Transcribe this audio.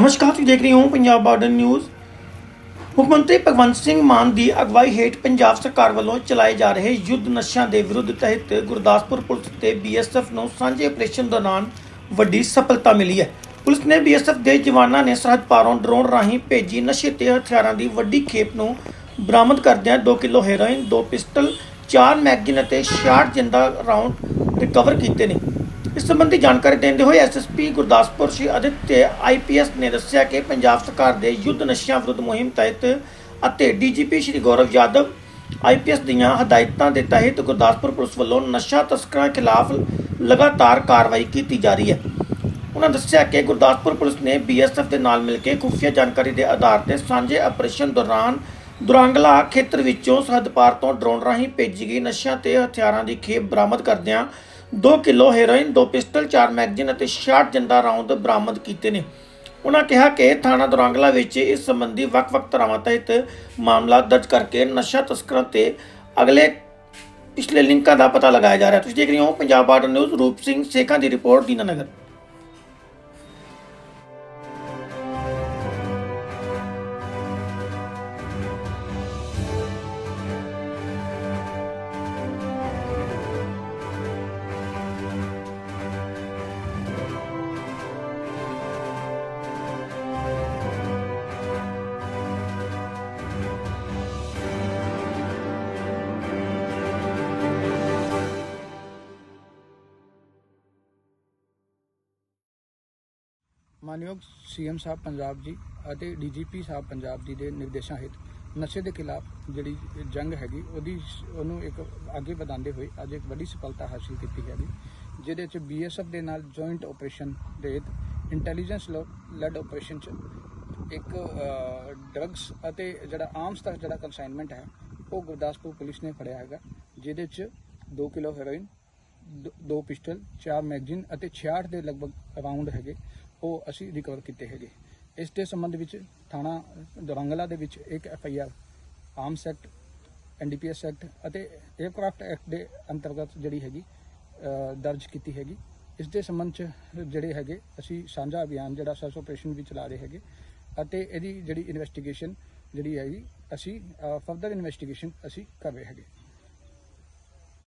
ਨਮਸਕਾਰ, ਤੁਸੀਂ ਦੇਖ ਰਹੇ ਹੋ ਪੰਜਾਬ ਬਾਰਡਰ ਨਿਊਜ਼ ਮੁੱਖ ਮੰਤਰੀ ਭਗਵੰਤ ਸਿੰਘ ਮਾਨ ਦੀ ਅਗਵਾਈ ਹੇਠ ਪੰਜਾਬ ਸਰਕਾਰ ਵੱਲੋਂ ਚਲਾਏ ਜਾ ਰਹੇ ਯੁੱਧ ਨਸ਼ਿਆਂ ਦੇ ਵਿਰੁੱਧ ਤਹਿਤ ਗੁਰਦਾਸਪੁਰ ਪੁਲਿਸ ਤੇ ਬੀਐਸਐਫ ਨੂੰ ਸਾਂਝੇ ਆਪਰੇਸ਼ਨ ਦੌਰਾਨ ਵੱਡੀ ਸਫਲਤਾ ਮਿਲੀ ਹੈ। ਪੁਲਿਸ ਨੇ ਬੀਐਸਐਫ ਦੇ ਜਵਾਨਾਂ ਨੇ ਸਰਹੱਦ ਪਾਰੋਂ ਡਰੋਨ ਰਾਹੀਂ ਭੇਜੀ ਨਸ਼ੇ ਤੇ ਹਥਿਆਰਾਂ ਦੀ ਵੱਡੀ ਖੇਪ ਨੂੰ ਬਰਾਮਦ ਕਰਦਿਆਂ 2 ਕਿਲੋ ਹੈਰੋਇਨ 2 ਪਿਸਟਲ 4 ਮੈਗਜ਼ੀਨ ਅਤੇ 66 ਜਿੰਦਾ ਰਾਉਂਡ ਰਿਕਵਰ ਕੀਤੇ ਨੇ। ਇਸ ਸੰਬੰਧੀ ਜਾਣਕਾਰੀ ਦਿੰਦੇ ਹੋਏ ਐਸਐਸਪੀ ਗੁਰਦਾਸਪੁਰ ਸ਼੍ਰੀ ਅਦਿੱਤ ਅਦਿੱਤਯ ਆਈਪੀਐਸ ਨੇ ਦੱਸਿਆ ਕਿ ਪੰਜਾਬ ਸਰਕਾਰ ਦੇ ਯੁੱਧ ਨਸ਼ਿਆਂ ਵਿਰੁੱਧ ਮੁਹਿੰਮ ਤਹਿਤ ਅਤੇ ਡੀਜੀਪੀ ਸ਼੍ਰੀ ਗੌਰਵ ਯਾਦਵ ਆਈਪੀਐਸ ਦੀਆਂ ਹਦਾਇਤਾਂ ਦੇ ਤਹਿਤ ਗੁਰਦਾਸਪੁਰ ਪੁਲਿਸ ਵੱਲੋਂ ਨਸ਼ਾ ਤਸਕਰਾਂ ਖਿਲਾਫ ਲਗਾਤਾਰ ਕਾਰਵਾਈ ਕੀਤੀ ਜਾ ਰਹੀ ਹੈ। ਉਹਨਾਂ ਦੱਸਿਆ ਕਿ ਗੁਰਦਾਸਪੁਰ ਪੁਲਿਸ ਨੇ ਬੀਐਸਐਫ ਦੇ ਨਾਲ ਮਿਲ ਕੇ ਖੁਫੀਆ ਜਾਣਕਾਰੀ ਦੇ ਆਧਾਰ ਤੇ ਸਾਂਝੇ ਆਪਰੇਸ਼ਨ ਦੌਰਾਨ ਦੁਰਾਂਗਲਾ ਖੇਤਰ ਵਿੱਚੋਂ ਸਰਹੱਦ ਪਾਰ ਤੋਂ ਡਰੋਨ ਰਾਹੀਂ ਭੇਜੀ ਗਈ ਨਸ਼ਿਆਂ ਤੇ ਹਥਿਆਰਾਂ ਦੀ ਖੇਪ ਬਰਾਮਦ ਕਰਦਿਆਂ 2 ਕਿਲੋ ਹੈਰੋਇਨ 2 ਪਿਸਟਲ 4 ਮੈਗਜ਼ੀਨ ਅਤੇ 66 ਜਿੰਦਾ ਰਾਉਂਡ ਬਰਾਮਦ ਕੀਤੇ ਨੇ। ਉਹਨਾਂ ਕਿਹਾ ਕਿ ਥਾਣਾ ਦੁਰਾਂਗਲਾ ਵਿੱਚ ਇਸ ਸੰਬੰਧੀ ਵੱਖ-ਵੱਖ ਧਾਰਾਵਾਂ ਤਹਿਤ ਮਾਮਲਾ ਦਰਜ ਕਰਕੇ ਨਸ਼ਾ ਤਸਕਰਾਂ ਤੇ ਅਗਲੇ ਪਿਛਲੇ ਲਿੰਕਾਂ ਦਾ ਪਤਾ ਲਗਾਇਆ ਜਾ ਰਿਹਾ ਤੁਸੀਂ ਦੇਖ ਰਹੇ ਹੋ ਪੰਜਾਬ ਬਾਰਡਰ ਨਿਊਜ਼, ਰੂਪ ਸਿੰਘ ਸੇਖਾਂ ਦੀ ਰਿਪੋਰਟ ਦੀਨਾਨਗਰ ਮਾਨਯੋਗ ਸੀਐਮ ਸਾਹਿਬ ਪੰਜਾਬ ਜੀ ਅਤੇ ਡੀਜੀਪੀ ਸਾਹਿਬ ਪੰਜਾਬ ਜੀ ਦੇ ਨਿਰਦੇਸ਼ਾਂ ਹੇਠ ਨਸ਼ੇ ਦੇ ਖਿਲਾਫ ਜਿਹੜੀ ਜੰਗ ਹੈਗੀ, ਉਹਦੀ ਉਹਨੂੰ ਇੱਕ ਅੱਗੇ ਵਧਾਉਂਦੇ ਹੋਏ ਅੱਜ ਇੱਕ ਵੱਡੀ ਸਫਲਤਾ ਹਾਸਲ ਕੀਤੀ ਹੈਗੀ, ਜਿਹਦੇ ਚ ਬੀਐਸਐਫ ਦੇ ਨਾਲ ਜੁਆਇੰਟ ਆਪਰੇਸ਼ਨ ਦੇ ਹੇਠ ਇੰਟੈਲੀਜੈਂਸ ਲੈਡ ਆਪਰੇਸ਼ਨ ਚ ਇੱਕ ਡਰੱਗਸ ਅਤੇ ਜਿਹੜਾ ਆਰਮਸ ਤੱਕ ਜਿਹੜਾ ਕੰਸਾਈਨਮੈਂਟ ਹੈ, ਉਹ ਗੁਰਦਾਸਪੁਰ ਪੁਲਿਸ ਨੇ ਫੜਿਆ ਹੈਗਾ, ਜਿਹਦੇ ਚ 2 ਕਿਲੋ ਹੈਰੋਇਨ, ਦ- ਦੋ ਪਿਸਟਲ, ਚਾਰ ਮੈਗਜ਼ੀਨ ਅਤੇ 66 ਦੇ ਲਗਭਗ ਰਾਉਂਡ ਹੈਗੇ। ਉਹ ਅਸੀਂ ਰਿਕਵਰ ਕੀਤੇ ਹੈਗੇ। ਇਸ ਦੇ ਸੰਬੰਧ ਵਿੱਚ ਥਾਣਾ ਦਰੰਗਲਾ ਦੇ ਵਿੱਚ ਇੱਕ F I R arms act NDPS act ਅਤੇ 에ਅਰਕ੍ਰਾਫਟ ਐਕਟ ਦੇ ਅੰਤਰਗਤ ਜਿਹੜੀ ਹੈਗੀ ਦਰਜ ਕੀਤੀ ਹੈਗੀ। ਇਸ ਦੇ ਸੰਬੰਧ ਚ ਜਿਹੜੇ ਹੈਗੇ, ਅਸੀਂ ਸਾਂਝਾ ਅਭਿਆਨ ਜਿਹੜਾ ਸਰਚ ਆਪਰੇਸ਼ਨ ਵੀ ਚਲਾ ਰਹੇ ਹੈਗੇ ਅਤੇ ਇਹਦੀ ਜਿਹੜੀ ਇਨਵੈਸਟੀਗੇਸ਼ਨ ਜਿਹੜੀ ਹੈਗੀ, ਅਸੀਂ ਫਰਦਰ ਇਨਵੈਸਟੀਗੇਸ਼ਨ ਅਸੀਂ ਕਰ ਰਹੇ ਹੈਗੇ।